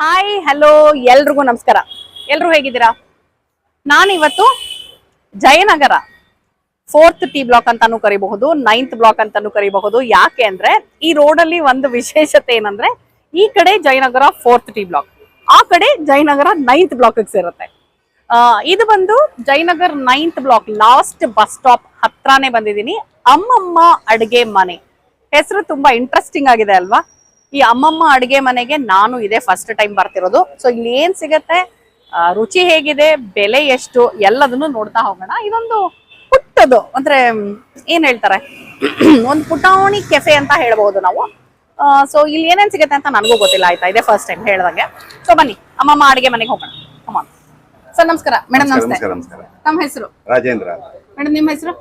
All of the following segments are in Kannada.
ಹಾಯ್ ಹಲೋ ಎಲ್ರಿಗೂ ನಮಸ್ಕಾರ. ಎಲ್ರು ಹೇಗಿದ್ದೀರಾ? ನಾನಿವತ್ತು ಜಯನಗರ ಫೋರ್ತ್ ಟಿ ಬ್ಲಾಕ್ ಅಂತಾನು ಕರಿಬಹುದು ನೈನ್ತ್ ಬ್ಲಾಕ್ ಅಂತಾನು ಕರಿಬಹುದು. ಯಾಕೆ ಅಂದ್ರೆ ಈ ರೋಡಲ್ಲಿ ಒಂದು ವಿಶೇಷತೆ ಏನಂದ್ರೆ ಈ ಕಡೆ ಜಯನಗರ ಫೋರ್ತ್ ಟಿ ಬ್ಲಾಕ್ ಆ ಕಡೆ ಜಯನಗರ ನೈನ್ತ್ ಬ್ಲಾಕ್ ಸೇರುತ್ತೆ. ಇದು ಬಂದು Jayanagar ninth block last bus stop ಹತ್ರಾನೇ ಬಂದಿದ್ದೀನಿ. ಅಮ್ಮಮ್ಮ ಅಡುಗೆ ಮನೆ. ಹೆಸರು ತುಂಬಾ ಇಂಟ್ರೆಸ್ಟಿಂಗ್ ಆಗಿದೆ ಅಲ್ವಾ? ಈ ಅಮ್ಮಮ್ಮ ಅಡಿಗೆ ಮನೆಗೆ ನಾನು ಇದೆ ಫಸ್ಟ್ ಟೈಮ್ ಬರ್ತಿರೋದು. ಸೊ ಇಲ್ಲಿ ಏನ್ ಸಿಗತ್ತೆ? ರುಚಿ ಹೇಗಿದೆ? ಬೆಲೆ ಎಷ್ಟು? ಎಲ್ಲದನ್ನು ನೋಡ್ತಾ ಹೋಗೋಣ. ಇದೊಂದು ಪುಟ್ಟದು. ಅಂದ್ರೆ ಏನ್ ಹೇಳ್ತಾರೆ? ಒಂದು ಪುಟಾಣಿ ಕೆಫೆ ಅಂತ ಹೇಳ್ಬಹುದು ನಾವು. ಸೊ ಇಲ್ಲಿ ಏನೇನ್ ಸಿಗತ್ತೆ ಅಂತ ನನಗೂ ಗೊತ್ತಿಲ್ಲ. ಆಯ್ತಾ? ಇದೆ ಫಸ್ಟ್ ಟೈಮ್ ಹೇಳ್ದಂಗೆ. ಸೊ ಬನ್ನಿ. ಅಮ್ಮಮ್ಮ ಅಡಿಗೆ ಮನೆಗೆ ಹೋಗೋಣ. ಅಮ್ಮ ಸರ್ ನಮಸ್ಕಾರ. ಮೇಡಮ್ ನಮಸ್ತೆ. ನಮ್ಮ ಹೆಸರು? ರಾಜೇಂದ್ರ ಮೇಡಮ್ ನಿಮ್ಮ ಹೆಸರು?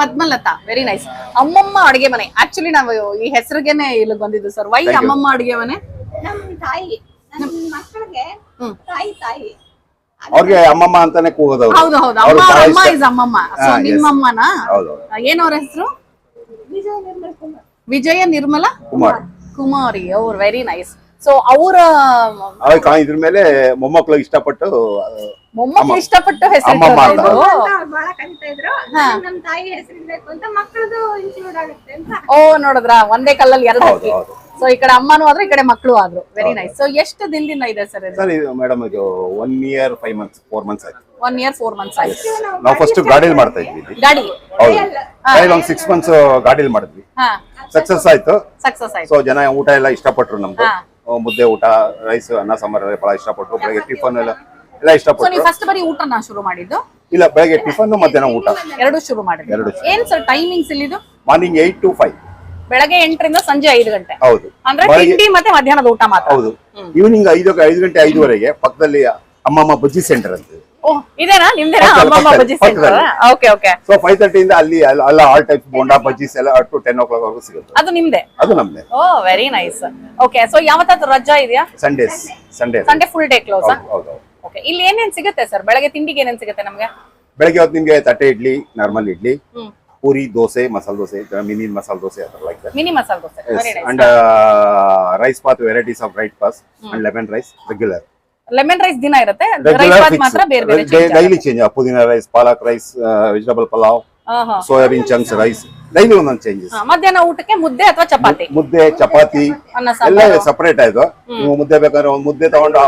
ಪದ್ಮಲತಾ ವೆರಿ ನೈಸ್ ಅಮ್ಮಮ್ಮ ಅಡಿಗೆ ಮನೆ. ಆಕ್ಚುಲಿ ನಾವು ಈ ಹೆಸರಿಗೆನೆ ಇಲ್ಲಿ ಬಂದಿದ್ದು ಸರ್ ವೈ ಅಮ್ಮಮ್ಮ ಅಡುಗೆ ಮನೆ? ನಮ್ ತಾಯಿ ನಮ್ ಮಕ್ಕಳಿಗೆ ತಾಯಿ ತಾಯಿ. ಅವ್ರಿಗೆ ಅಮ್ಮಮ್ಮ ಅಂತಾನೆ ಕೂಗೋದು ಅವ್ರು. ಹೌದು ಹೌದು. ಅವ್ರ ಅಮ್ಮ ಅಮ್ಮ ಇಷ್ಟ. ಇಸ್ ಅಮ್ಮಮ್ಮ. ಸೋ ಹಾ, yes. ನಿಮ್ಮಮ್ಮನ? ಹೌದು ಏನ್ ಅವ್ರ ಹೆಸರು? ವಿಜಯ ನಿರ್ಮಲ್ ಕುಮಾರ್. ವಿಜಯ ನಿರ್ಮಲ? ಕುಮಾರ್. ಕುಮಾರಿ ಅವ್ರು ವೆರಿ ನೈಸ್ ಸೊ ಅವರ ಅವಾಗ ಕಾ- ಇದ್ರ ಮೇಲೆ ಮೊಮ್ಮಕ್ಳು ಇಷ್ಟಪಟ್ಟು ಮೊಮ್ಮಕ್ಕಳು ಇಷ್ಟಪಟ್ಟು ಹೆಸರು. ಬಹಳ ಕಲಿತಾ ಇದ್ರು. ನಮ್ ತಾಯಿ ಹೆಸರಿರ್ಬೇಕು ಅಂತ ಮಕ್ಕಳದು ಇನ್ಕ್ಲೂಡ್ ಆಗುತ್ತೆ ಅಂತ. ಓ ನೋಡಿದ್ರ? ಒಂದೇ ಕಲ್ಲಲ್ಲಿ ಎರಡು ಹಾಕಿ ಸೊ ಈ ಕಡೆ ಅಮ್ಮನೂ ಆದ್ರು ಈ ಕಡೆ ಮಕ್ಕಳು ಆದ್ರು. ವೆರಿ ನೈಸ್ ಸೊ ಎಷ್ಟು ದಿನದಿಂದ ಇದೆ ಸರ್ ಇದು? ಸರ್ ಇದು ಮೇಡಮ್ ಇದು one year five months four months ಆಯ್ತು. ಒನ್ ಇಯರ್ ಫೋರ್ ಮಂತ್ಸ್ ಆಯ್ತು. ನಾವು ಫಸ್ಟ್ ಗಾಡಿಲಿ ಮಾಡ್ತಾ ಇದ್ವಿ ಇಲ್ಲಿ. ಗಾಡಿ? ಹೌದು. ಟ್ರೈಲ್ ಒಂದು ಸಿಕ್ಸ್ ಮಂತ್ಸ್ ಗಾಡಿಲಿ ಮಾಡಿದ್ವಿ. ಹಾ. ಸಕ್ಸಸ್ ಆಯ್ತು. ಸಕ್ಸಸ್ ಆಯ್ತು. ಸೊ ಜನ ಊಟ ಎಲ್ಲ ಇಷ್ಟಪಟ್ರು ನಮ್ದು. ಹಾ. ಆ, ಮುದ್ದೆ ಊಟ ರೈಸ್ ಅನ್ನ ಸಾಂಬಾರ್ ಬಹಳ ಇಷ್ಟಪಟ್ರು. ಬೆಳಗ್ಗೆ ಟಿಫನ್ ಎಲ್ಲ ಎಲ್ಲ ಇಷ್ಟಪಟ್ಟು ನೀವು ಫಸ್ಟ್ ಬರಿ ಊಟನ ಶುರು ಮಾಡಿದ್ದು? ಇಲ್ಲ ಬೆಳಗ್ಗೆ ಟಿಫನ್ ಮಧ್ಯಾಹ್ನ ಊಟ. ಎರಡು ಶುರು ಮಾಡಿದ್ದು. ಎರಡು ಏನ್ ಸರ್ ಟೈಮಿಂಗ್ಸ್ ಇಲ್ಲಿದು? ಮಾರ್ನಿಂಗ್ ಏಟ್ ಟು ಫೈವ್ ಬೆಳಗ್ಗೆ ಎಂಟರಿಂದ ಸಂಜೆ ಐದು ಗಂಟೆ. ಹೌದು. ಅಂದ್ರೆ ತಿಂಡಿ ಮತ್ತೆ ಮಧ್ಯಾಹ್ನದ ಊಟ ಮಾತ್ರ. ಹೌದು. ಈವ್ನಿಂಗ್ ಐದು ಐದು ಗಂಟೆ ಐದುವರೆಗೆ ಪಕ್ಕದಲ್ಲಿ ಅಮ್ಮಮ್ಮ ಬಜ್ಜಿ ಸೆಂಟರ್ ಅಂತ. ಓ ಇದೇನಾ? ನಿಮ್ದೇನಾ? ಅಮ್ಮಮ್ಮ ಬಜ್ಜಿ centre okay okay so five ಇಂದ ಅಲ್ಲಿ ಅಲ್ಲ- ಆಲ್ ಟೈಪ್ಸ್ ಬೋಂಡಾ ಬಜ್ಜೀಸ್ ಎಲ್ಲ up to ten o'clock ವರೆಗೂ ಸಿಗುತ್ತೆ. ಅದು ನಿಮ್ದೆ? ಅದು ನಮ್ದೆ. Oh very nice okay so ಯಾವತ್ತಾದ್ರು ರಜಾ ಇದೆಯಾ? Sundays Sunday Sunday full day close ಹೌದು. ಓಕೆ ಇಲ್ಲಿ ಏನೇನ್ ಸಿಗುತ್ತೆ ಸರ್ ಬೆಳಗ್ಗೆ ತಿಂಡಿಗೆ ಏನೇನ್ ಸಿಗುತ್ತೆ ನಮ್ಗೆ? ಬೆಳಗ್ಗೆ ಹೊತ್ತು ನಿಮ್ಗೆ ತಟ್ಟೆ idli normal idli hmm. Puri dosa masala dosa mini masala dosa ಅದರ like that mini masala dosa very nice and rice bath varieties of rice bath and lemon rice regular lemon rice ದಿನ ಇರುತ್ತೆ ರೈಸ್ ಬಾತ್ ಮಾತ್ರ ಬೇರೆ ಬೇರೆ ಡೈಲಿ ಚೇಂಜ್ ಪುದೀನ ರೈಸ್ ಪಾಲಕ್ rice vegetable pulao. Soyabean chunks rice daily ಒಂದೊಂದು ಚೇಂಜಸ್ ಮಧ್ಯಾಹ್ನ ಊಟಕ್ಕೆ ಮುದ್ದೆ ಅಥವಾ ಚಪಾತಿ? ಮುದ್ದೆ ಚಪಾತಿ ಎಲ್ಲ ಸಪರೇಟ್ ಆಯ್ತು. ನೀವು ಮುದ್ದೆ ಬೇಕಾದ್ರೆ ಒಂದು ಮುದ್ದೆ ತಗೊಂಡು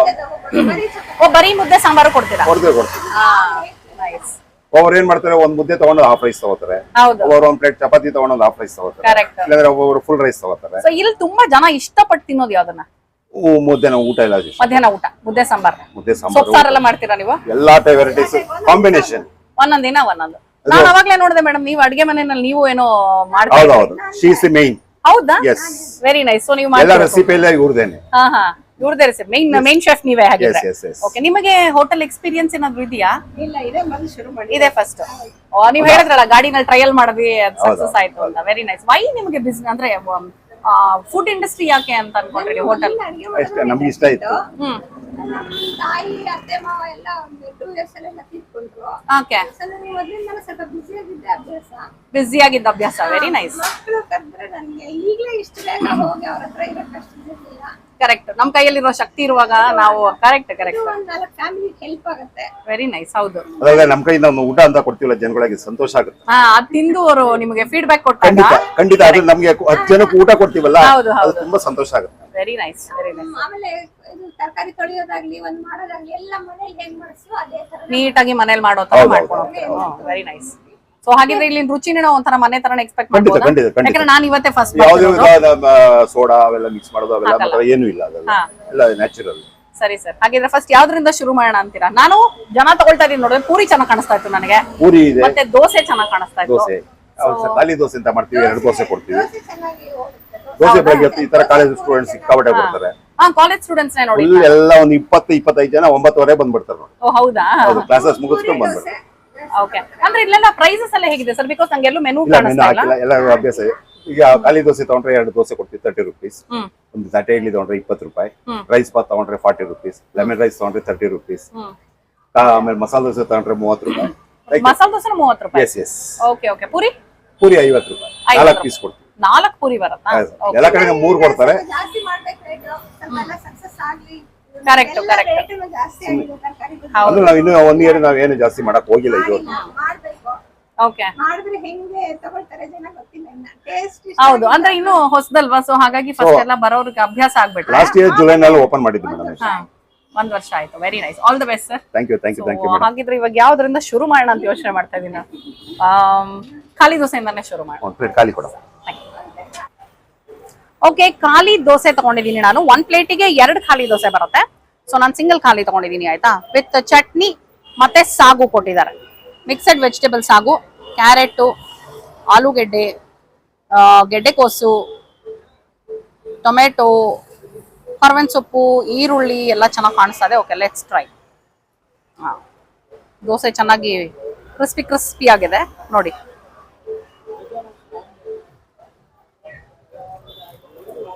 ಬರೀ ಓ ಬರೀ ಮುದ್ದೆ ಸಾಂಬಾರು ಕೊಡ್ತೀರಾ? ಕೊಡ್ತೀವಿ ಕೊಡ್ತೀವಿ. ಒಬ್ಬರು ಏನ್ ಮಾಡ್ತಾರೆ ಒಂದ್ ಮುದ್ದೆ ತಗೊಂಡು ಹಾಫ್ ರೈಸ್ ತಗೋತಾರೆ. ಒಬ್ಬರು ಒಂದ್ ಪ್ಲೇಟ್ ಚಪಾತಿ ತಗೊಂಡು ಹಾಫ್ ರೈಸ್ ತಗೋತಾರೆ. ಇಲ್ಲಾಂದ್ರೆ ಒಬ್ಬೊಬ್ರು ಫುಲ್ ರೈಸ್ ತಗೋತಾರೆ. ಸೊ ಇಲ್ಲಿ ತುಂಬಾ ಜನ ಇಷ್ಟಪಟ್ಟು ತಿನ್ನೋದು ಯಾವ್ದನ್ನ? ಮಧ್ಯಾಹ್ನ ಮುದ್ದೆನ ಊಟ ಎಲ್ಲ ಇಷ್ಟ. ಮಧ್ಯಾಹ್ನ ಊಟ ಮುದ್ದೆ ಸಾಂಬಾರ್. ಮುದ್ದೆ ಸಾಂಬಾರ್ ಎಲ್ಲ ಮಾಡ್ತೀರಾ ನೀವು? ಎಲ್ಲಾ ಟೈಪ್ ವೆರೈಟೀಸ್ ಕಾಂಬಿನೇಷನ್ ಒಂದೊಂದ್ ದಿನ ಒಂದೊಂದು. ನಾನು ಅವಾಗ್ಲೇ ನೋಡಿದೆ ಮೇಡಮ್ ನೀವು ಅಡಿಗೆ ಮನೆಯಲ್ಲಿ ನೀವು ಏನೋ ಮಾಡ್ತಾ ಹೌದು ಇದ್ರಿ. ಹೌದು. ಶೀಸ್ ಮೇನ್ ಹೌದಾ? ಎಸ್ ವೆರಿ ನೈಸ್ ಸೊ ನೀವು ಎಲ್ಲ ರೆಸಿಪಿ ಎಲ್ಲ ಇವ್ರದೇನೆ ಹಾ ಹಾ. ಇವ್ರದೇ ರೆಸಿಪಿ ಮೇನ್ ಮೇನ್ ಶೆಫ್ ನೀವೇ ಎಸ್ ಹಾಗಿದ್ರೆ ಎಸ್ ಎಸ್ ಓಕೆ ನಿಮಗೆ ಹೋಟೆಲ್ ಎಕ್ಸ್ಪೀರಿಯನ್ಸ್ ಏನಾದ್ರು ಇದೆಯಾ? ಇಲ್ಲ ಇದೆ ಮೊದಲು ಶುರು ಮಾಡಿ. ಇದೆ ಫಸ್ಟ್ ನೀವು ಹೇಳಿದ್ರಲ್ಲ ಗಾಡಿನಲ್ಲಿ ಟ್ರಯಲ್ ಮಾಡಿದ್ವಿ ಸಕ್ಸಸ್ ಆಯ್ತು ಅಂತ. ವೆರಿ ನೈಸ್ ವೈ ನಿಮಗೆ ಬಿಸ್ನೆಸ್ ಅಂದ್ರೆ ಫುಡ್ ಇಂಡಸ್ಟ್ರಿ ಯಾಕೆ ಅಂತ ಅನ್ಕೊಂಡ್ರಿ ಹೋಟೆಲ್ ಅಷ್ಟೇ ನಮ್ಗೆ ಇಷ್ಟ ಇತ್ತು ಹ್ಮ್. ತಾಯಿ ಅತ್ತೆ ಮಾವ ಎಲ್ಲ ಒಂದು ಟೂ ಇಯರ್ಸ್ ಎಲ್ಲ ತೀರ್ಕೊಂಡ್ರು. ಓಕೆ. ಮೊದಲಿಂದ ಸ್ವಲ್ಪ ಬ್ಯುಸಿ ಆಗಿದ್ದೆ ಅಭ್ಯಾಸ. ಬಿಸಿ ಆಗಿದ್ದ ಅಭ್ಯಾಸ ವೆರಿ ನೈಸ್ ಮಕ್ಕಳು ಕರೆದ್ರೆ ನನಗೆ ಈಗಲೇ ಇಷ್ಟು ಬೇಗ ಹೋಗಿ ಅವ್ರ ಹತ್ರ ಇರೋ ಕಷ್ಟ ಇರ್ಲಿಲ್ಲ ಕರೆಕ್ಟ್ ನಮ್ ಕೈಯಲ್ಲಿರೋ ಶಕ್ತಿ ಇರುವಾಗ ನಾವು ಕರೆಕ್ಟ್ ಕರೆಕ್ಟ್ ಹೆಲ್ಪ್ ಆಗುತ್ತೆ. ವೆರಿ ನೈಸ್ ಹೌದು. ಅದ್ರಾಗ ನಮ್ ಕೈಯಿಂದ ಒಂದು ಊಟ ಅಂತ ಕೊಡ್ತೀವಲ್ಲ ಜನಗಳಿಗೆ ಸಂತೋಷ ಆಗುತ್ತೆ. ಹಾ ಅದ್ ತಿಂದು ಅವರು ನಿಮಗೆ ಫೀಡ್ಬ್ಯಾಕ್ ಕೊಟ್ಟಾಗ ಖಂಡಿತ ಖಂಡಿತ ಅದು ನಮ್ಗೆ ಹತ್ತು ಜನಕ್ಕೆ ಊಟ ಕೊಡ್ತೀವಲ್ಲ ಹೌದು, ಅದು ಹೌದು. ತುಂಬಾ ಸಂತೋಷ ಆಗುತ್ತೆ. ವೆರಿ ನೈಸ್ ವೆರಿ ನೈಸ್ ಆಮೇಲೆ ಇದು ತರಕಾರಿ ತೊಳೆಯೋದಾಗ್ಲಿ ಒಂದ್ ಮಾಡೋದಾಗ್ಲಿ ಎಲ್ಲ ಮನೇಲಿ ಹೆಂಗ್ ಮಾಡಿಸ್ತೀವೋ ಅದೇ ತರ ನೀಟಾಗಿ ಮನೇಲಿ ಮಾಡೋ ತರ ಹೌದು, ಮಾಡ್ಕೊಂಡು ವೆರಿ ನೈಸ್ ಸೊ ಹಾಗಿದ್ರೆ ಇಲ್ಲಿ ರುಚಿನ ನಾವು ಒಂಥರ ಮನೆ ತರ ಎಕ್ಸ್ಪೆಕ್ಟ್ ಮಾಡ್ಬೋದು. ಯಾಕಂದ್ರೆ ನಾನು ಇವತ್ತೇ ಫಸ್ಟ್ ಯಾವುದೇ ವಿಧವಾದ ಸೋಡಾ ಅವೆಲ್ಲ ಮಿಕ್ಸ್ ಮಾಡೋದು ಅವೆಲ್ಲ ಏನೂ ಇಲ್ಲ. ಎಲ್ಲ ನ್ಯಾಚುರಲ್ ಸರಿ ಸರ್. ಹಾಗಿದ್ರೆ ಫಸ್ಟ್ ಯಾವ್ದ್ರಿಂದ ಶುರು ಮಾಡೋಣ ಅಂತೀರಾ? ನಾನು ಜನ ತಗೊಳ್ತಾ ಇದೀನಿ ನೋಡಿದ್ರೆ ಪೂರಿ ಚೆನ್ನಾಗಿ ಕಾಣಿಸ್ತಾ ಇತ್ತು ನನಗೆ. ಪೂರಿ ಇದೆ. ಮತ್ತೆ ದೋಸೆ ಚೆನ್ನಾಗಿ ಕಾಣಿಸ್ತಾ ಇತ್ತು. ದೋಸೆ. ಖಾಲಿ ದೋಸೆ ಅಂತ ಮಾಡ್ತೀವಿ ಎರಡು ದೋಸೆ ಕೊಡ್ತೀವಿ. ದೋಸೆ ಚೆನ್ನಾಗಿ ಹೋಗುತ್ತೆ ದೋಸೆ ಬೆಳಗ್ಗೆ ಈ ತರ ಕಾಲೇಜ್ ಸ್ಟೂಡೆಂಟ್ಸ್ ಸಿಕ್ಕಾಪಟ್ಟೆ ಬರ್ತಾರೆ. ಹಾ ಕಾಲೇಜ್ ಸ್ಟೂಡೆಂಟ್ಸ್ ನೋಡಿ ಎಲ್ಲ ಒಂದು ಇಪ್ಪತ್ತು ಇಪ್ಪತ್ತೈದು ಜನ ಒಂಬತ್ತುವರೆ ಬಂದ್ಬಿಡ್ತಾರೆ ನೋಡಿ. ಓ ಹೌದಾ? ಕ್ಲಾಸಸ್ ಮುಗಿಸ್ಕೊಂಡು ಬಂದ್ಬಿಡ್ತಾರೆ. ಓಕೆ ಅಂದ್ರೆ ಇಲ್ಲೆಲ್ಲ ಪ್ರೈಸಸ್ ಎಲ್ಲ ಹೇಗಿದೆ ಸರ್ ಬಿಕಾಸ್ ನಂಗೆ ಎಲ್ಲೂ ಮೆನು ಇಲ್ಲ ಮೆನು ಕಾಣಿಸ್ತಾ ಇಲ್ಲ. ಹಾಕಿಲ್ಲ. ಎಲ್ಲ ಅಭ್ಯಾಸ ಇದೆ. ಈಗ ಖಾಲಿ ದೋಸೆ ತಗೊಂಡ್ರೆ ಎರಡು ದೋಸೆ ಕೊಡ್ತೀವಿ ತರ್ಟಿ ರುಪೀಸ್ ಹ್ಮ್. ಒಂದು ತಟ್ಟೆ ಇಡ್ಲಿ ತಗೊಂಡ್ರೆ ಇಪ್ಪತ್ತು ರೂಪಾಯಿ. ರೈಸ್ ಪಾತ್ ತಗೊಂಡ್ರೆ ಫಾರ್ಟಿ ರುಪೀಸ್ ಲೆಮನ್ ರೈಸ್ ತಗೊಂಡ್ರೆ ತರ್ಟಿ ರುಪೀಸ್ ಹ್ಮ್. ಆಮೇಲೆ ಮಸಾಲೆ ದೋಸೆ ತಗೊಂಡ್ರೆ ಮೂವತ್ತು ರೂಪಾಯಿ. ಮಸಾಲ ದೋಸೆ ಮೂವತ್ತು ರೂಪಾಯಿ? Yes yes okay okay puri? Puri ಐವತ್ತು ರೂಪಾಯಿ. ಐವತ್ತು ನಾಲ್ಕು ಪೀಸ್ ಕೊಡ್ತೀವಿ. ನಾಲ್ಕು ಪೂರಿ ಬರುತ್ತಾ? ಎಲ್ಲ ಕಡೆ ಮೂರು ಕೊಡ್ತಾರೆ. ಜಾಸ್ತಿ ಮಾಡ್ಬೇಕು ರೇಟ್ ಸ್ವಲ್ಪ ಎಲ್ಲ ಸಕ್ಸಸ್ ಆಗ್ಲಿ. ಕರೆಕ್ಟ್ ಕರೆಕ್ಟ್ ಅದು ನಾವು ಇನ್ನು ಒನ್ ಇಯರ್ ನಾವು ಏನು ಜಾಸ್ತಿ ಮಾಡಕ್ ಹೋಗಿಲ್ಲ ಇದು ಮಾಡ್ಬೇಕು? ಓಕೆ ಮಾಡಿದ್ರೆ ಹೆಂಗೆ ತಗೊಳ್ತಾರೆ ಜನ ಗೊತ್ತಿಲ್ಲ ಇನ್ನ. ಟೇಸ್ಟ್ ಹೌದು. ಅಂದ್ರೆ ಇನ್ನು ಹೊಸದಲ್ವಾ? ಸೊ ಹಾಗಾಗಿ ಫಸ್ಟ್ ಎಲ್ಲ ಬರೋರ್ಗೆ ಅಭ್ಯಾಸ ಆಗ್ಬಿಟ್ಟು ಲಾಸ್ಟ್ ಇಯರ್ ಜುಲೈನಲ್ಲಿ ಓಪನ್ ಮಾಡಿದ್ವಿ ಮೇಡಮ್ ಹಾ. ಒಂದ್ ವರ್ಷ ಆಯ್ತು. Very nice all the best sir thank you thank you thank you ಹಾಗಿದ್ರೆ ಇವಾಗ ಯಾವ್ದ್ರಿಂದ ಶುರು ಮಾಡೋಣ ಅಂತ ಯೋಚನೆ ಮಾಡ್ತಾ ಇದೀನಿ. ಖಾಲಿ ದೋಸೆಯಿಂದಾನೆ ಶುರು ಪ್ಲೇಟ್ ಖಾಲಿ ಕೊಡ ಓಕೆ ಖಾಲಿ ದೋಸೆ ತಗೊಂಡಿದ್ದೀನಿ ನಾನು. ಒಂದ್ ಪ್ಲೇಟಿಗೆ ಎರಡು ಖಾಲಿ ದೋಸೆ ಬರುತ್ತೆ. ಸೊ ನಾನು ಸಿಂಗಲ್ ಖಾಲಿ ತಗೊಂಡಿದ್ದೀನಿ, ಆಯ್ತಾ? ವಿತ್ ಚಟ್ನಿ ಮತ್ತೆ ಸಾಗು ಕೊಟ್ಟಿದ್ದಾರೆ. ಮಿಕ್ಸಡ್ ವೆಜಿಟೇಬಲ್ ಸಾಗು ಕ್ಯಾರೆಟು ಆಲೂಗೆಡ್ಡೆ ಗೆಡ್ಡೆಕೋಸು, ಟೊಮೆಟೊ, ಕರ್ವೆನ್ ಸೊಪ್ಪು, ಈರುಳ್ಳಿ ಎಲ್ಲ ಚೆನ್ನಾಗಿ ಕಾಣಿಸ್ತಾ ಇದೆ. ಓಕೆ ಲೆಟ್ಸ್ ಟ್ರೈ ದೋಸೆ ಚೆನ್ನಾಗಿ ಕ್ರಿಸ್ಪಿ ಕ್ರಿಸ್ಪಿ ಆಗಿದೆ. ನೋಡಿ.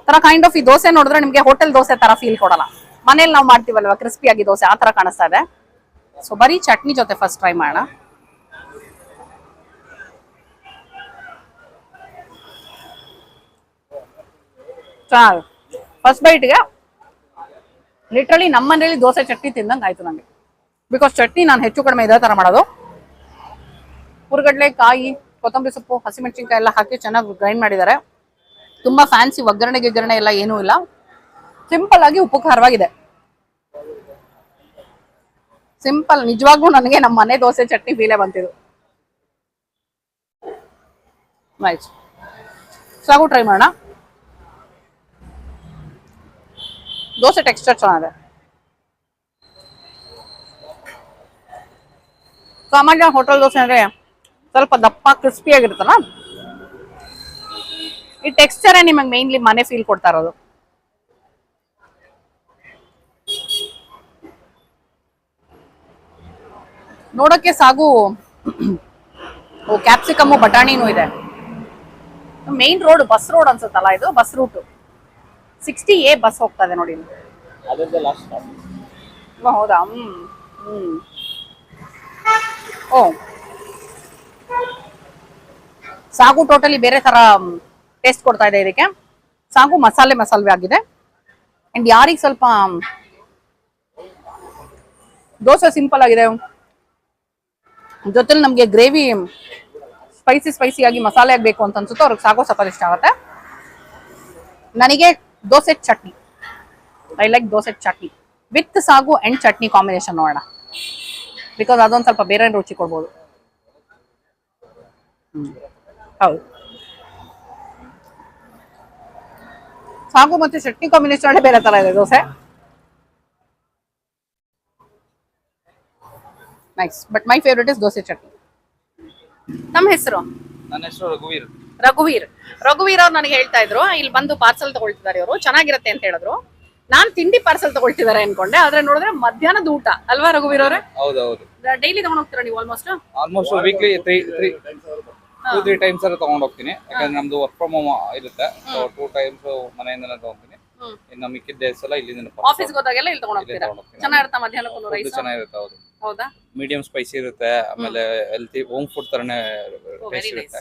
ತರ ಕೈಂಡ್ ಆಫ್ ಈ ದೋಸೆ ನೋಡಿದ್ರೆ ನಿಮ್ಗೆ ಹೋಟೆಲ್ ದೋಸೆ ತರ ಫೀಲ್ ಕೊಡಲ್ಲ. ಮನೇಲಿ ನಾವು ಮಾಡ್ತೀವಲ್ವಾ? ಕ್ರಿಸ್ಪಿ ಆಗಿ ದೋಸೆ, ಆ ತರ ಕಾಣಿಸ್ತಾ ಇದೆ. ಸೊ ಬರೀ ಚಟ್ನಿ ಜೊತೆ ಫಸ್ಟ್ ಟ್ರೈ ಮಾಡೋಣ. ಫಸ್ಟ್ ಬೈಟ್ಗೆ ಲಿಟ್ರಲಿ ನಮ್ಮ ಮನೇಲಿ ದೋಸೆ ಚಟ್ನಿ ತಿಂದಂಗೆ ಆಯ್ತು ನಂಗೆ. ಬಿಕಾಸ್ ಚಟ್ನಿ ನಾನು ಹೆಚ್ಚು ಕಡಿಮೆ ಇದೇ ತರ ಮಾಡೋದು. ಹುರ್ಗಡ್ಲೆ, ಕಾಯಿ, ಕೊತ್ತಂಬರಿ ಸೊಪ್ಪು, ಹಸಿಮೆಣಸಿನ್ಕಾಯಿ ಎಲ್ಲ ಹಾಕಿ ಚೆನ್ನಾಗಿ ಗ್ರೈಂಡ್ ಮಾಡಿದ್ದಾರೆ. ತುಂಬಾ ಫ್ಯಾನ್ಸಿ ಒಗ್ಗರಣೆ ಗಿಗ್ಗರಣೆ ಎಲ್ಲ ಏನೂ ಇಲ್ಲ. ಸಿಂಪಲ್ ಆಗಿ ಉಪ್ಪು ಖಾರವಾಗಿದೆ ಸಿಂಪಲ್ ನಿಜವಾಗ್ಲೂ ನನಗೆ ನಮ್ಮ ಮನೆ ದೋಸೆ ಚಟ್ನಿ ಫೀಲೇ ಬಂತಿದ್ರು ನೈಸ್ ಸಾಗು ಟ್ರೈ ಮಾಡೋಣ. ದೋಸೆ ಟೆಕ್ಸ್ಚರ್ ಚೆನ್ನಾಗಿದೆ. ಸಾಮಾನ್ಯ ಹೋಟೆಲ್ ದೋಸೆ ಅಂದ್ರೆ ಸ್ವಲ್ಪ ದಪ್ಪ ಕ್ರಿಸ್ಪಿ ಆಗಿರುತ್ತಲ್ಲ? ಈ ಟೆಕ್ಸ್ಚರ್ ನಿಮಗೆ ಮೇನ್ಲಿ ಮನೆ ಫೀಲ್ ಕೊಡ್ತಾ ಇರೋದು. ನೋಡಕ್ಕೆ ಸಾಗು ಓ ಕ್ಯಾಪ್ಸಿಕಮ್ಮು ಬಟಾಣಿನೂ ಇದೆ. ಮೇನ್ ರೋಡ್ ಬಸ್ ರೋಡ್ ಅನ್ಸುತ್ತಲ್ಲ ಇದು? Bus route sixty A bus ಹೋಗ್ತಾ ಇದೆ ನೋಡಿ ಹೌದಾ? ಹ್ಮ್ ಹ್ಮ್. ಓ. ಸಾಗು ಟೋಟಲಿ ಬೇರೆ ತರ ಟೇಸ್ಟ್ ಕೊಡ್ತಾ ಇದೆ ಇದಕ್ಕೆ. ಸಾಗು ಮಸಾಲೆ ಮಸಾಲೆ ಆಗಿದೆ. ಅಂಡ್ ಯಾರಿಗೆ ಸ್ವಲ್ಪ, ದೋಸೆ ಸಿಂಪಲ್ ಆಗಿದೆ. ಜೊತೆಲಿ ನಮಗೆ ಗ್ರೇವಿ ಸ್ಪೈಸಿ ಸ್ಪೈಸಿ ಆಗಿ ಮಸಾಲೆ ಆಗಬೇಕು ಅಂತ ಅನ್ಸುತ್ತೋ ಅವ್ರಿಗೆ ಸಾಗು ಸ್ವಲ್ಪ ಇಷ್ಟ ಆಗುತ್ತೆ. ನನಗೆ dosa chutney. I like dosa chutney. With sagu and chutney combination ನೋಡೋಣ. ಬಿಕಾಸ್ ಅದೊಂದು ಸ್ವಲ್ಪ ಬೇರೆ ರುಚಿ ಕೊಡ್ಬೋದು. ಹೌದು. ಸಾಗು ಮತ್ತೆ ಚಟ್ನಿ ಕಾಂಬಿನೇಷನ್ ಬೇರೆ ತರ ಇದೆ dosa. Nice but my favourite is dosa chutney. ನಮ್ಮ ಹೆಸರು? ನನ್ನ ಹೆಸರು ರಘುವೀರ್. ರಘುವೀರ್. ರಘುವೀರ್ ಅವ್ರು ನನಗೆ ಹೇಳ್ತಾ ಇದ್ರು ಇಲ್ಲಿ ಬಂದು ಪಾರ್ಸಲ್ ತಗೊಳ್ತಿದ್ದಾರೆ ಇವರು. ಚೆನ್ನಾಗಿರತ್ತೆ ಅಂತ ಹೇಳಿದ್ರು. ನಾನ್ ತಿಂಡಿ ಪಾರ್ಸಲ್ ತಗೊಳ್ತಿದ್ದಾರೆ ಅನ್ಕೊಂಡೆ ಆದ್ರೆ ನೋಡಿದ್ರೆ ಮಧ್ಯಾಹ್ನದ ಊಟ. ಅಲ್ವಾ ರಘುವೀರ್ ಅವರೇ? ಹೌದು ಡೈಲಿ ತಗೊಂಡ್ ಹೋಗ್ತೀರಾ ನೀವು almost almost weekly three three two three times ಎಲ್ಲ ತಗೊಂಡ್ ಹೋಗ್ತೀನಿ. ಯಾಕಂದ್ರೆ ನಮ್ದು ವರ್ಕ್ ಫ್ರಮ್ ಹೋಮ್ ಇರುತ್ತೆ. ಸೊ ಟೂ ಟೈಮ್ಸ್ ಮನೆಯಿಂದ ತಗೊಂತೀನಿ. ಇನ್ನು ಮಿಕ್ಕಿದ ಡೇಸ್ ಎಲ್ಲ ಇಲ್ಲಿಂದ ಹೋದಾಗೆಲ್ಲ ಇಲ್ಲಿ ತಗೊಂಡ್ ಹೋಗ್ತೀರಾ. ಚೆನ್ನಾಗಿರುತ್ತಾ ಮಧ್ಯಾಹ್ನಕ್ಕೂ ರೈಸ್ ಚೆನ್ನಾಗಿರುತ್ತೆ ಹೌದು. ಹೌದಾ? ಮೀಡಿಯಂ ಸ್ಪೈಸಿ ಇರುತ್ತೆ. ಆಮೇಲೆ ಹೆಲ್ತಿ ಹೋಮ್ ಫುಡ್ ತರನೇ ಟೇಸ್ಟ್ ಇರುತ್ತೆ.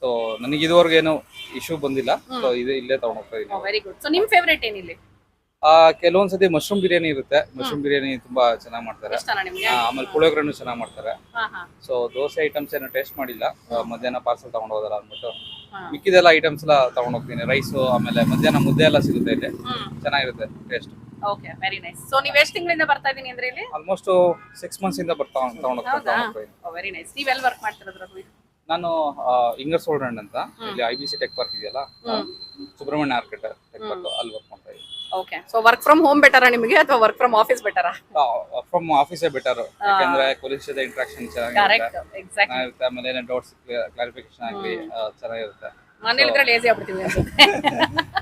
ಸೊ ನನಗೆ ಇದುವರೆಗೂ ಏನು ಇಶ್ಯೂ ಬಂದಿಲ್ಲ. ಸೊ ಇದು ಇಲ್ಲೇ ತಗೊಂಡ್ ಹೋಗ್ತಾ ವೆರಿ ಗುಡ್ ಸೊ ನಿಮ್ ಫೇವ್ರೇಟ್ ಏನಿಲ್ಲಿ? ಕೆಲವೊಂದ್ಸತಿ ಮಶ್ರೂಮ್ ಬಿರಿಯಾನಿ ಇರುತ್ತೆ. ಮಶ್ರೂಮ್ ಬಿರಿಯಾನಿ ತುಂಬಾ ಚೆನ್ನಾಗಿ ಮಾಡ್ತಾರೆ. ಆಮೇಲೆ ಪುಳಿಯೋಗ್ರೆನು ಚೆನ್ನಾಗಿ ಮಾಡ್ತಾರೆ. ಸೊ ದೋಸೆ ಐಟಮ್ಸ್ ಏನೋ ಟೇಸ್ಟ್ ಮಾಡಿಲ್ಲ. ಮಧ್ಯಾಹ್ನ ಪಾರ್ಸಲ್ ತಗೊಂಡ್ ಹೋದಲ್ಲ ಅಂದ್ಬಿಟ್ಟು. ಮಿಕ್ಕಿದೆಲ್ಲ ಐಟಮ್ಸ್ ಎಲ್ಲ ತಗೊಂಡ್ ಹೋಗ್ತೀನಿ. ರೈಸು ಆಮೇಲೆ ಮಧ್ಯಾಹ್ನ ಮುದ್ದೆ ಎಲ್ಲ ಸಿಗುತ್ತೆ ಇಲ್ಲಿ. ಚೆನ್ನಾಗಿರುತ್ತೆ taste okay very nice so ನೀವು ಎಷ್ಟ್ ತಿಂಗಳಿಂದ ಬರ್ತಾ ಇದೀನಿ ಅಂದ್ರೆ ಇಲ್ಲಿ? ಆಲ್ಮೋಸ್ಟ್ ಸಿಕ್ಸ್ ಮಂತ್ಸ್ ಇಂದ ಬರ್ತಾ ತಗೊಂಡ್ ವೆರಿ ನೈಸ್ ನೀವ್ ಎಲ್ಲಿ ವರ್ಕ್ ನಾನು ಇಂಗರ್ ಸೋಲ್ಡನ್ ಅಂತ. ಇಲ್ಲಿ I B C tech park ಇದೆಯಲ್ಲ? ಸುಬ್ರಹ್ಮಣ್ಯ ಆರ್ಕೆಟ್ ಟೆಕ್ ಪಾರ್ಕ್ ಅಲ್ಲಿ ವರ್ಕ್ ಮಾಡ್ತಾ ಇದ್ದೀನಿ. Okay so work from home ಬೆಟರಾ ನಿಮಗೆ ಅಥವಾ ವರ್ಕ್ ಫ್ರಮ್ ಆಫೀಸ್ ಬೆಟರಾ ಫ್ರಮ್ ಆಫೀಸೇ ಬೆಟರ್ ಯಾಕಂದ್ರೆ ಕೊಲೀಸ್ ಜೊತೆ ಇಂಟ್ರಾಕ್ಷನ್ ಕರೆಕ್ಟ್ ಎಕ್ಸಾಕ್ಟ್ಲಿ ಚೆನ್ನಾಗಿರುತ್ತೆ. ಆಮೇಲೆ ಏನೋ ಡೌಟ್ಸ್ ಕ್ಲಾರಿಫಿಕೇಶನ್ ಆಗಲಿ ಚೆನ್ನಾಗಿರುತ್ತೆ. ಮನೇಲಿದ್ರೆ ಲೇಸಿ ಆಗ್ಬಿಡ್ತೀವಿ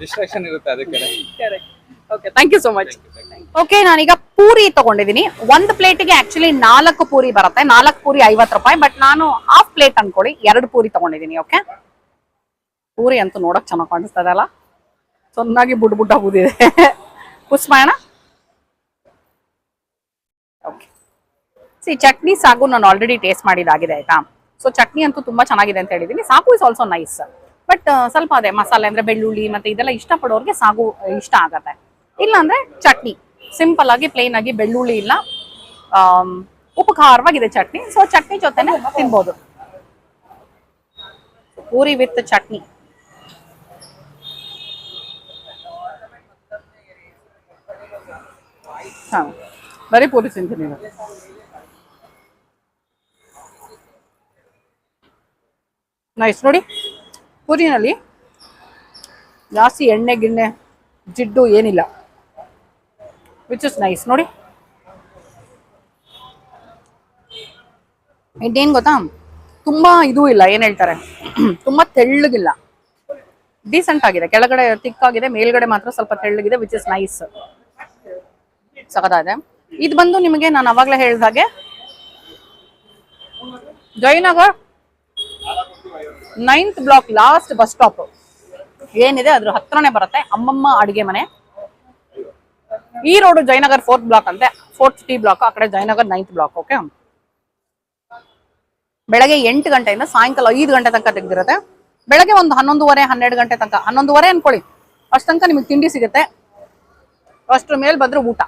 ಡಿಸ್ಟ್ರಾಕ್ಷನ್ ಇರುತ್ತೆ ಅದಕ್ಕೆ. Correct okay thank you so much okay ನಾನೀಗ ಪೂರಿ ತಗೊಂಡಿದ್ದೀನಿ. ಒಂದು ಪ್ಲೇಟಿಗೆ ಆಕ್ಚುಲಿ ನಾಲ್ಕು ಪೂರಿ ಬರುತ್ತೆ. ನಾಲ್ಕು ಪೂರಿ ಐವತ್ತು ರೂಪಾಯಿ ಬಟ್ ನಾನು ಹಾಫ್ ಪ್ಲೇಟ್ ಅನ್ಕೊಳ್ಳಿ. ಎರಡು ಪೂರಿ ತಗೊಂಡಿದ್ದೀನಿ ಓಕೆ ಪೂರಿ ಅಂತೂ ನೋಡಕ್ ಚೆನ್ನಾಗಿ ಕಾಣಿಸ್ತದೆ ಅಲ್ಲ? ಚೆನ್ನಾಗಿ ಬುಡ್ ಬುಡ್ಡ ಬೂದಿದೆ ಕುಸ್ಮಾಯಣ ಓಕೆ ಸಿ ಚಟ್ನಿ ಸಾಗು ನಾನು ಆಲ್ರೆಡಿ ಟೇಸ್ಟ್ ಮಾಡಿದಾಗಿದೆ ಆಯ್ತಾ? ಸೊ ಚಟ್ನಿ ಅಂತೂ ತುಂಬಾ ಚೆನ್ನಾಗಿದೆ ಅಂತ ಹೇಳಿದೀನಿ. ಸಾಗು ಇಸ್ ಆಲ್ಸೋ ನೈಸ್ ಬಟ್ ಸ್ವಲ್ಪ ಅದೇ ಮಸಾಲೆ ಅಂದ್ರೆ ಬೆಳ್ಳುಳ್ಳಿ ಮತ್ತೆ ಇದೆಲ್ಲ ಇಷ್ಟಪಡೋರ್ಗೆ ಸಾಗು ಇಷ್ಟ ಆಗತ್ತೆ. ಇಲ್ಲ ಅಂದ್ರೆ ಚಟ್ನಿ. ಸಿಂಪಲ್ ಆಗಿ ಪ್ಲೇನ್ ಆಗಿ ಬೆಳ್ಳುಳ್ಳಿ ಇಲ್ಲ. ಉಪಕಾರವಾಗಿದೆ ಚಟ್ನಿ. ಸೊ ಚಟ್ನಿ ಜೊತೆನೆ ತಿನ್ಬೋದು. ಪೂರಿ ವಿತ್ ಚಟ್ನಿ. ಹಾ, ಬರೀ ಪೂರಿ ತಿಂತೀನಿ. ನೈಸ್ ನೋಡಿ, ಪೂರಿನಲ್ಲಿ ಜಾಸ್ತಿ ಎಣ್ಣೆ, ಗಿಣ್ಣೆ, ಜಿಡ್ಡು ಏನಿಲ್ಲ. ವಿಚ್ ಇಸ್ ನೈಸ್ ನೋಡಿ. ಇದೇನು ಗೊತ್ತಾ? ತುಂಬಾ ಇದು ಇಲ್ಲ, ಏನ್ ಹೇಳ್ತಾರೆ? ತುಂಬಾ ತೆಳ್ಳಗಿಲ್ಲ. ಡೀಸೆಂಟ್ ಆಗಿದೆ. ಕೆಳಗಡೆ ತಿಕ್ಕಾಗಿದೆ, ಮೇಲ್ಗಡೆ ಮಾತ್ರ ಸ್ವಲ್ಪ ತೆಳ್ಳಗಿದೆ ವಿಚ್ ಇಸ್ ನೈಸ್ ಸಖತ್ತಾಗಿದೆ ಇದು ಬಂದು ನಿಮಗೆ ನಾನು ಅವಾಗಲೇ ಹೇಳ್ದಾಗೆ Jayanagar ninth block last bus stop ಏನಿದೆ ಅದ್ರ ಹತ್ರನೇ ಬರುತ್ತೆ ಅಮ್ಮಮ್ಮ ಅಡಿಗೆ ಮನೆ. ಈ ರೋಡು ಜಯನಗರ್ ಫೋರ್ತ್ ಬ್ಲಾಕ್ ಅಂತೆ. ಫೋರ್ತ್ ಟಿ ಬ್ಲಾಕ್ ಆ ಕಡೆ ಜಯನಗರ್ ನೈನ್ತ್ ಬ್ಲಾಕ್ ಓಕೆ ಬೆಳಗ್ಗೆ ಎಂಟು ಗಂಟೆಯಿಂದ ಸಾಯಂಕಾಲ ಐದು ಗಂಟೆ ತನಕ ತೆಗೆದಿರುತ್ತೆ. ಬೆಳಗ್ಗೆ ಒಂದು ಹನ್ನೊಂದುವರೆ, ಹನ್ನೆರಡು ಗಂಟೆ ತನಕ. ಹನ್ನೊಂದುವರೆ ಅನ್ಕೊಳ್ಳಿ. ಅಷ್ಟು ತನಕ ನಿಮಗೆ ತಿಂಡಿ ಸಿಗುತ್ತೆ. ಅಷ್ಟ್ರ ಮೇಲೆ ಬಂದ್ರೆ ಊಟ.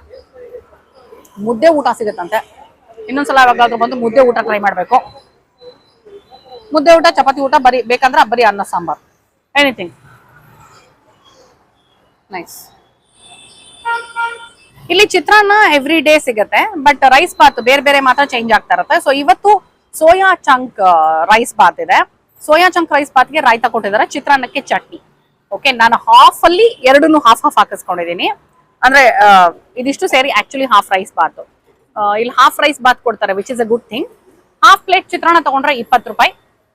ಮುದ್ದೆ ಊಟ ಸಿಗುತ್ತಂತೆ. ಇನ್ನೊಂದ್ಸಲ ಯಾವಾಗಾದ್ರೂ ಬಂದು ಮುದ್ದೆ ಊಟ ಟ್ರೈ ಮಾಡಬೇಕು. ಮುದ್ದೆ ಊಟ, ಚಪಾತಿ ಊಟ, ಬರೀ ಬೇಕಂದ್ರೆ ಬರೀ ಅನ್ನ, ಸಾಂಬಾರ್. ಎನಿಥಿಂಗ್ ನೈಸ್ ಇಲ್ಲಿ ಚಿತ್ರಾನ್ನ ಎವ್ರಿ ಡೇ ಸಿಗುತ್ತೆ ಬಟ್ ರೈಸ್ ಬಾತ್ ಬೇರೆ ಬೇರೆ ಮಾತ್ರ ಚೇಂಜ್ ಆಗ್ತಾ ಇರುತ್ತೆ. ಸೊ ಇವತ್ತು ಸೋಯಾ ಚಂಕ್ ರೈಸ್ ಬಾತ್ ಇದೆ. ಸೋಯಾ ಚಂಕ್ ರೈಸ್ ಬಾತ್ಗೆ ರಾಯ್ತಾ ಕೊಟ್ಟಿದ್ದಾರೆ. ಚಿತ್ರಾನ್ನಕ್ಕೆ ಚಟ್ನಿ. ಓಕೆ ನಾನು ಹಾಫ್ ಅಲ್ಲಿ ಎರಡನ್ನೂ ಹಾಫ್ ಹಾಫ್ ಹಾಕಿಸ್ಕೊಂಡಿದ್ದೀನಿ. ಅಂದ್ರೆ ಇದಿಷ್ಟು ಸೇರಿ ಆಕ್ಚುಲಿ ಹಾಫ್ ರೈಸ್ ಬಾತ್. ಇಲ್ಲಿ ಹಾಫ್ ರೈಸ್ ಬಾತ್ ಕೊಡ್ತಾರೆ which is a good thing half plate chitranna ತಗೊಂಡ್ರೆ ಇಪ್ಪತ್ತು ರೂಪಾಯಿ.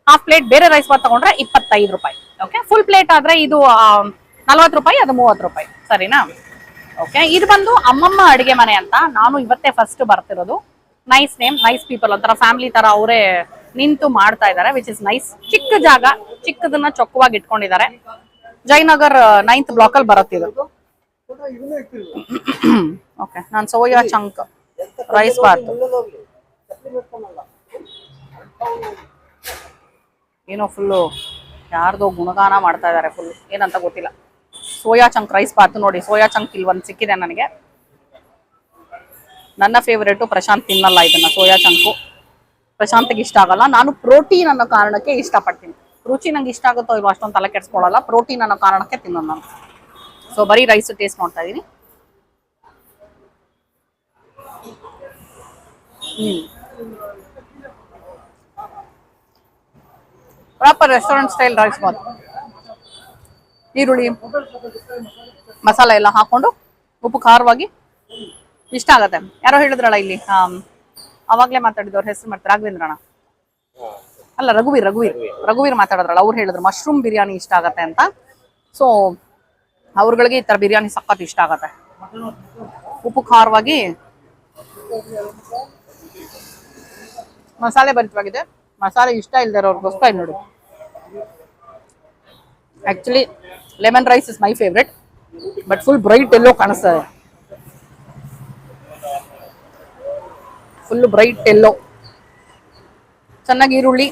ಹಾಫ್ ಪ್ಲೇಟ್ ಬೇರೆ ರೈಸ್ ಬಾತ್ ತಗೊಂಡ್ರೆ ಇಪ್ಪತ್ತೈದು ರೂಪಾಯಿ. ಓಕೆ ಫುಲ್ ಪ್ಲೇಟ್ ಆದ್ರೆ ಇದು ನಲ್ವತ್ತು ರೂಪಾಯಿ ಅದು ಮೂವತ್ತು ರೂಪಾಯಿ. ಸರಿನಾ? ಓಕೆ ಇದು ಬಂದು ಅಮ್ಮಮ್ಮ ಅಡಿಗೆ ಮನೆ ಅಂತ ನಾನು ಇವತ್ತೇ ಫಸ್ಟ್ ಬರ್ತಿರೋದು. ನೈಸ್ ನೇಮ್ ನೈಸ್ ಪೀಪಲ್ ಒಂಥರ ಫ್ಯಾಮಿಲಿ ತರ ಅವರೇ ನಿಂತು ಮಾಡ್ತಾ ಇದ್ದಾರೆ ವಿಚ್ ಇಸ್ ನೈಸ್ ಚಿಕ್ಕ ಜಾಗ, ಚಿಕ್ಕದನ್ನ ಚೊಕ್ಕವಾಗಿ ಇಟ್ಕೊಂಡಿದ್ದಾರೆ. ಜಯನಗರ್ ನೈನ್ತ್ ಬ್ಲಾಕ್ ಅಲ್ಲಿ ಬರುತ್ತಿದ್ದು ಓಕೆ ನಾನು ಸೋಯಾ ಚಂಕ್ ರೈಸ್ ಬಾತ್ ಏನೋ ಫುಲ್ಲು ಯಾರ್ದೋ ಗುಣಗಾನ ಮಾಡ್ತಾ ಇದ್ದಾರೆ ಫುಲ್ ಏನಂತ ಗೊತ್ತಿಲ್ಲ. ಸೋಯಾ ಚಂಕ್ ರೈಸ್ ಬಾತ್ ನೋಡಿ, ಸೋಯಾ ಚಂಕ್ ಇಲ್ಲಿ ಒಂದು ಸಿಕ್ಕಿದೆ ನನಗೆ. ನನ್ನ ಫೇವರೇಟು ಪ್ರಶಾಂತ್ ತಿನ್ನಲ್ಲ ಇದನ್ನ, ಸೋಯಾ ಚಂಕು ಪ್ರಶಾಂತ್ಗೆ ಇಷ್ಟ ಆಗಲ್ಲ. ನಾನು ಪ್ರೋಟೀನ್ ಅನ್ನೋ ಕಾರಣಕ್ಕೆ ಇಷ್ಟಪಡ್ತೀನಿ. ರುಚಿ ನಂಗೆ ಇಷ್ಟ ಆಗುತ್ತೋ ಇಲ್ವೋ ಅಷ್ಟೊಂದು ತಲೆ ಕೆಡ್ಸ್ಕೊಳ್ಳಲ್ಲ ಪ್ರೋಟೀನ್ ಅನ್ನೋ ಕಾರಣಕ್ಕೆ ತಿನ್ನೋದು ನಾನು. ಸೊ ಬರೀ ರೈಸ್ ಟೇಸ್ಟ್ ಮಾಡ್ತಾ ಇದೀನಿ. Proper restaurant style rice bath ಈರುಳ್ಳಿ, ಮಸಾಲೆ ಎಲ್ಲ ಹಾಕೊಂಡು ಉಪ್ಪು ಖಾರವಾಗಿ ಇಷ್ಟ ಆಗತ್ತೆ. ಯಾರೋ ಹೇಳಿದ್ರಲ್ಲ ಇಲ್ಲಿ ಅವಾಗ್ಲೇ ಮಾತಾಡಿದವ್ರ ಹೆಸರು ಮಾಡ್ತಾರೆ ರಾಘವೇಂದ್ರಣ ಅಲ್ಲ, ರಘುವೀರ್ ರಘುವೀರ್ ರಘುವೀರ್ ಮಾತಾಡಿದ್ರಲ್ಲ, ಅವ್ರು ಹೇಳಿದ್ರು, ಮಶ್ರೂಮ್ ಬಿರಿಯಾನಿ ಇಷ್ಟ ಆಗತ್ತೆ ಅಂತ. ಸೊ ಅವ್ರಗಳಿಗೆ ಈ ತರ ಬಿರಿಯಾನಿ ಸಖತ್ ಇಷ್ಟ ಆಗತ್ತೆ. ಉಪ್ಪು ಖಾರವಾಗಿ ಮಸಾಲೆ ಭರಿತವಾಗಿದೆ ಮಸಾಲೆ ಇಷ್ಟ ಇಲ್ದೇ ಅವ್ರಿಗೋಸ್ಕರ ಇದು ನೋಡಿ. Actually lemon rice is my favourite but full bright yellow ಕಾಣಿಸ್ತದೆ ಫುಲ್ ಬ್ರೈಟ್ ಎಲ್ಲೋ ಚೆನ್ನಾಗಿ ಈರುಳ್ಳಿ,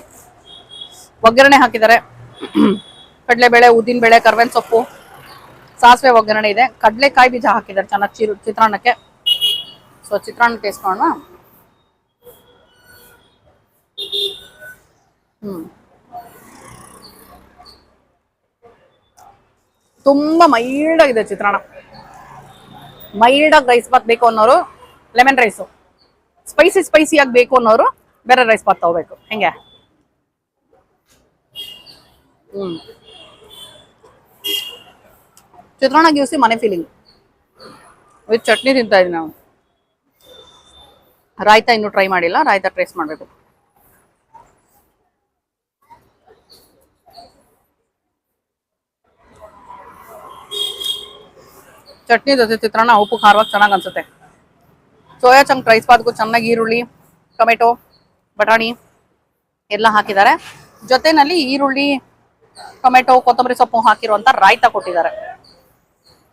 ಒಗ್ಗರಣೆ ಹಾಕಿದ್ದಾರೆ. ಕಡಲೆಬೇಳೆ, ಉದ್ದಿನಬೇಳೆ ಕರ್ಬೇವಿನ ಸೊಪ್ಪು. ಸಾಸಿವೆ ಒಗ್ಗರಣೆ ಇದೆ. ಕಡಲೆಕಾಯಿ ಬೀಜ ಹಾಕಿದ್ದಾರೆ ಚೆನ್ನಾಗಿ ಚಿರು ಚಿತ್ರಾನ್ನಕ್ಕೆ. So chitranna taste hmm. ತುಂಬಾ ಮೈಲ್ಡ್ ಆಗಿದೆ ಚಿತ್ರಾನ್ನ. ಮೈಲ್ಡ್ ರೈಸ್ ಬಾತ್ ಬೇಕು ಅನ್ನೋರು ಲೆಮನ್ ರೈಸು ಸ್ಪೈಸಿ ಸ್ಪೈಸಿ ಆಗಿ ಬೇಕು ಅನ್ನೋರು ಬೇರೆ ರೈಸ್ ಬಾತ್ ತಗೋಬೇಕು. ಹೆಂಗೆ? ಹ್ಮ್. ಚಿತ್ರಾನ್ನ ಸಿ ಮನೆ ಫೀಲಿಂಗ್ ವಿತ್ ಚಟ್ನಿ ತಿಂತಾ ಇದೀವಿ ನಾವು. ರಾಯ್ತಾ ಇನ್ನೂ ಟ್ರೈ ಮಾಡಿಲ್ಲ, ರಾಯ್ತಾ ಟ್ರೇಸ್ ಮಾಡಬೇಕು. ಚಟ್ನಿ ಜೊತೆ ಚಿತ್ರಾನ್ನ, ಉಪ್ಪು ಖಾರವಾಗಿ ಚೆನ್ನಾಗಿ ಅನ್ಸುತ್ತೆ. ಸೋಯಾ ಚಂಕ್ ರೈಸ್ ಬಾತ್ಗೂ ಚೆನ್ನಾಗಿ ಈರುಳ್ಳಿ, ಟೊಮೆಟೊ, ಬಟಾಣಿ ಎಲ್ಲ ಹಾಕಿದ್ದಾರೆ. ಜೊತೆನಲ್ಲಿ ಈರುಳ್ಳಿ, ಟೊಮೆಟೊ, ಕೊತ್ತಂಬರಿ ಸೊಪ್ಪು ಹಾಕಿರುವಂತ ರಾಯ್ತಾ ಕೊಟ್ಟಿದ್ದಾರೆ.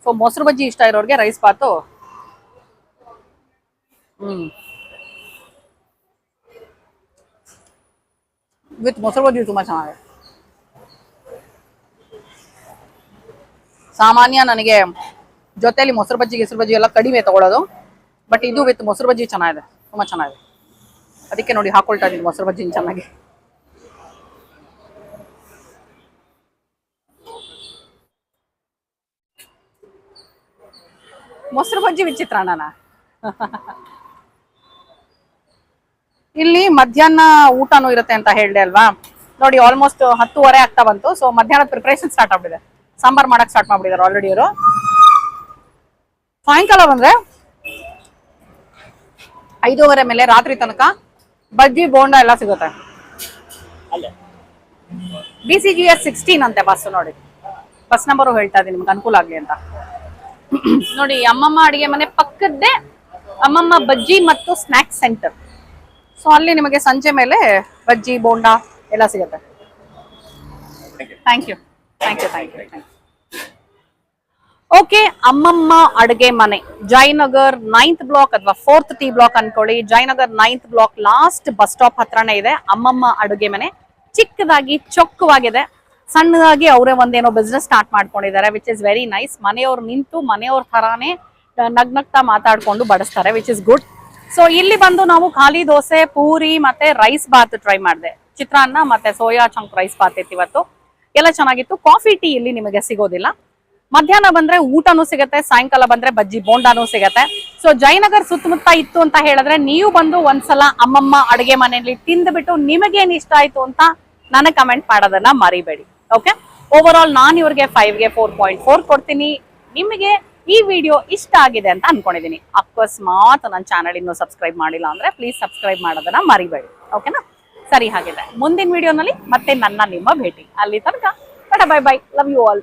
ಸೊ ಮೊಸರು ಬಜ್ಜಿ ಇಷ್ಟ ಇರೋರಿಗೆ ರೈಸ್ ಬಾತು. ಹ್ಮ್. ವಿತ್ ಮೊಸರು ಬಜ್ಜಿ ತುಂಬಾ ಚೆನ್ನಾಗಿದೆ. ಸಾಮಾನ್ಯ ನನಗೆ ಜೊತೆಲಿ ಮೊಸರು ಬಜ್ಜಿ ಹೆಸರು ಬಜ್ಜಿ ಎಲ್ಲ ಕಡಿಮೆ ತಗೊಳ್ಳೋದು ಬಟ್ ಇದು ವಿತ್ ಮೊಸರು ಬಜ್ಜಿ ಚೆನ್ನಾಗಿದೆ. ತುಂಬಾ ಚೆನ್ನಾಗಿದೆ. ಅದಕ್ಕೆ ನೋಡಿ ಹಾಕೊಳ್ತಾ ಇದ್ದೀನಿ ಮೊಸರು ಬಜ್ಜಿ ಚೆನ್ನಾಗಿ. ಮೊಸರು ಬಜ್ಜಿ ವಿಚಿತ್ರಾನ್ನನ ಇಲ್ಲಿ ಮಧ್ಯಾಹ್ನ ಊಟನೂ ಇರುತ್ತೆ ಅಂತ ಹೇಳಿದೆ ಅಲ್ವಾ? ನೋಡಿ ಆಲ್ಮೋಸ್ಟ್ ಹತ್ತುವರೆ ಆಗ್ತಾ ಬಂತು. ಸೊ ಮಧ್ಯಾಹ್ನದ ಪ್ರಿಪರೇಷನ್ ಸ್ಟಾರ್ಟ್ ಆಗ್ಬಿಟ್ಟಿದೆ. ಸಾಂಬಾರ್ ಮಾಡಕ್ ಸ್ಟಾರ್ಟ್ ಮಾಡ್ಬಿಟ್ಟಿದ್ದಾರೆ ಆಲ್ರೆಡಿ ಅವರು ಸಾಯಂಕಾಲ ಬಂದ್ರೆ ಐದೂವರೆ ಮೇಲೆ ರಾತ್ರಿ ತನಕ ಬಜ್ಜಿ ಬೋಂಡ ಎಲ್ಲ ಸಿಗುತ್ತೆ. B C G S sixteen ಅಂತೆ ಬಸ್ ನೋಡಿ. ಬಸ್ ನಂಬರು ಹೇಳ್ತಾ ಇದ್ದೀನಿ ನಿಮ್ಗೆ ಅನುಕೂಲ ಆಗ್ಲಿ ಅಂತ. ನೋಡಿ ಅಮ್ಮಮ್ಮ ಅಡಿಗೆ ಮನೆ ಪಕ್ಕದ್ದೇ ಅಮ್ಮಮ್ಮ ಬಜ್ಜಿ ಮತ್ತು ಸ್ನಾಕ್ಸ್ ಸೆಂಟರ್ ಸೊ ಅಲ್ಲಿ ನಿಮಗೆ ಸಂಜೆ ಮೇಲೆ ಬಜ್ಜಿ ಬೋಂಡಾ ಎಲ್ಲ ಸಿಗುತ್ತೆ. Thank you thank you thank you okay Ammamma Adige Mane. Jayanagar ninth block ಅಥವಾ ಫೋರ್ತ್ ಟಿ ಬ್ಲಾಕ್ ಅನ್ಕೊಳ್ಳಿ. Jayanagar ninth block last bus stop ಹತ್ರನೇ ಇದೆ. ಅಮ್ಮಮ್ಮ ಅಡುಗೆ ಮನೆ ಚಿಕ್ಕದಾಗಿ ಚೊಕ್ಕವಾಗಿದೆ. ಸಣ್ಣದಾಗಿ ಅವರೇ ಒಂದೇನೋ ಬಿಸ್ನೆಸ್ ಸ್ಟಾರ್ಟ್ ಮಾಡ್ಕೊಂಡಿದ್ದಾರೆ ವಿಚ್ ಇಸ್ ವೆರಿ ನೈಸ್ ಮನೆಯವ್ರು ನಿಂತು ಮನೆಯವ್ರ ತರಾನೇ ನಗ್ನಗ್ತಾ ಮಾತಾಡ್ಕೊಂಡು ಬಡಿಸ್ತಾರೆ ವಿಚ್ ಇಸ್ ಗುಡ್ ಸೊ ಇಲ್ಲಿ ಬಂದು ನಾವು ಖಾಲಿ ದೋಸೆ, ಪೂರಿ ಮತ್ತೆ ರೈಸ್ ಬಾತ್ ಟ್ರೈ ಮಾಡಿದೆ. ಚಿತ್ರಾನ್ನ ಮತ್ತೆ ಸೋಯಾ ಚಂಕ್ ರೈಸ್ ಬಾತ್ ಇತ್ತು ಇವತ್ತು. ಎಲ್ಲ ಚೆನ್ನಾಗಿತ್ತು. ಕಾಫಿ ಟೀ ಇಲ್ಲಿ ನಿಮಗೆ ಸಿಗೋದಿಲ್ಲ. ಮಧ್ಯಾಹ್ನ ಬಂದ್ರೆ ಊಟನೂ ಸಿಗತ್ತೆ, ಸಾಯಂಕಾಲ ಬಂದ್ರೆ ಬಜ್ಜಿ, ಬೋಂಡಾನು ಸಿಗತ್ತೆ. ಸೊ ಜಯನಗರ್ ಸುತ್ತಮುತ್ತ ಇತ್ತು ಅಂತ ಹೇಳಿದ್ರೆ ನೀವು ಬಂದು ಒಂದ್ಸಲ ಅಮ್ಮಮ್ಮ ಅಡುಗೆ ಮನೆಯಲ್ಲಿ ತಿಂದ್ಬಿಟ್ಟು ನಿಮಗೇನ್ ಇಷ್ಟ ಆಯ್ತು ಅಂತ ನನಗೆ ಕಮೆಂಟ್ ಮಾಡೋದನ್ನ ಮರಿಬೇಡಿ. ಓಕೆ ಓವರ್ ಆಲ್ ನಾನು ಇವ್ರಿಗೆ ಫೈವ್ಗೆ ಫೋರ್ ಪಾಯಿಂಟ್ ಫೋರ್ ಕೊಡ್ತೀನಿ. ನಿಮಗೆ ಈ ವಿಡಿಯೋ ಇಷ್ಟ ಆಗಿದೆ ಅಂತ ಅನ್ಕೊಂಡಿದ್ದೀನಿ ಅಕಸ್ಮಾತ್ ನನ್ನ ಚಾನಲ್ ಇನ್ನೂ ಸಬ್ಸ್ಕ್ರೈಬ್ ಮಾಡಿಲ್ಲ ಅಂದ್ರೆ ಪ್ಲೀಸ್ ಸಬ್ಸ್ಕ್ರೈಬ್ ಮಾಡೋದನ್ನ ಮರಿಬೇಡಿ. ಓಕೆನಾ ಸರಿ ಹಾಗಿದೆ ಮುಂದಿನ ವಿಡಿಯೋನಲ್ಲಿ ಮತ್ತೆ ನನ್ನ ನಿಮ್ಮ ಭೇಟಿ. ಅಲ್ಲಿ ತನಕ bye bye love you all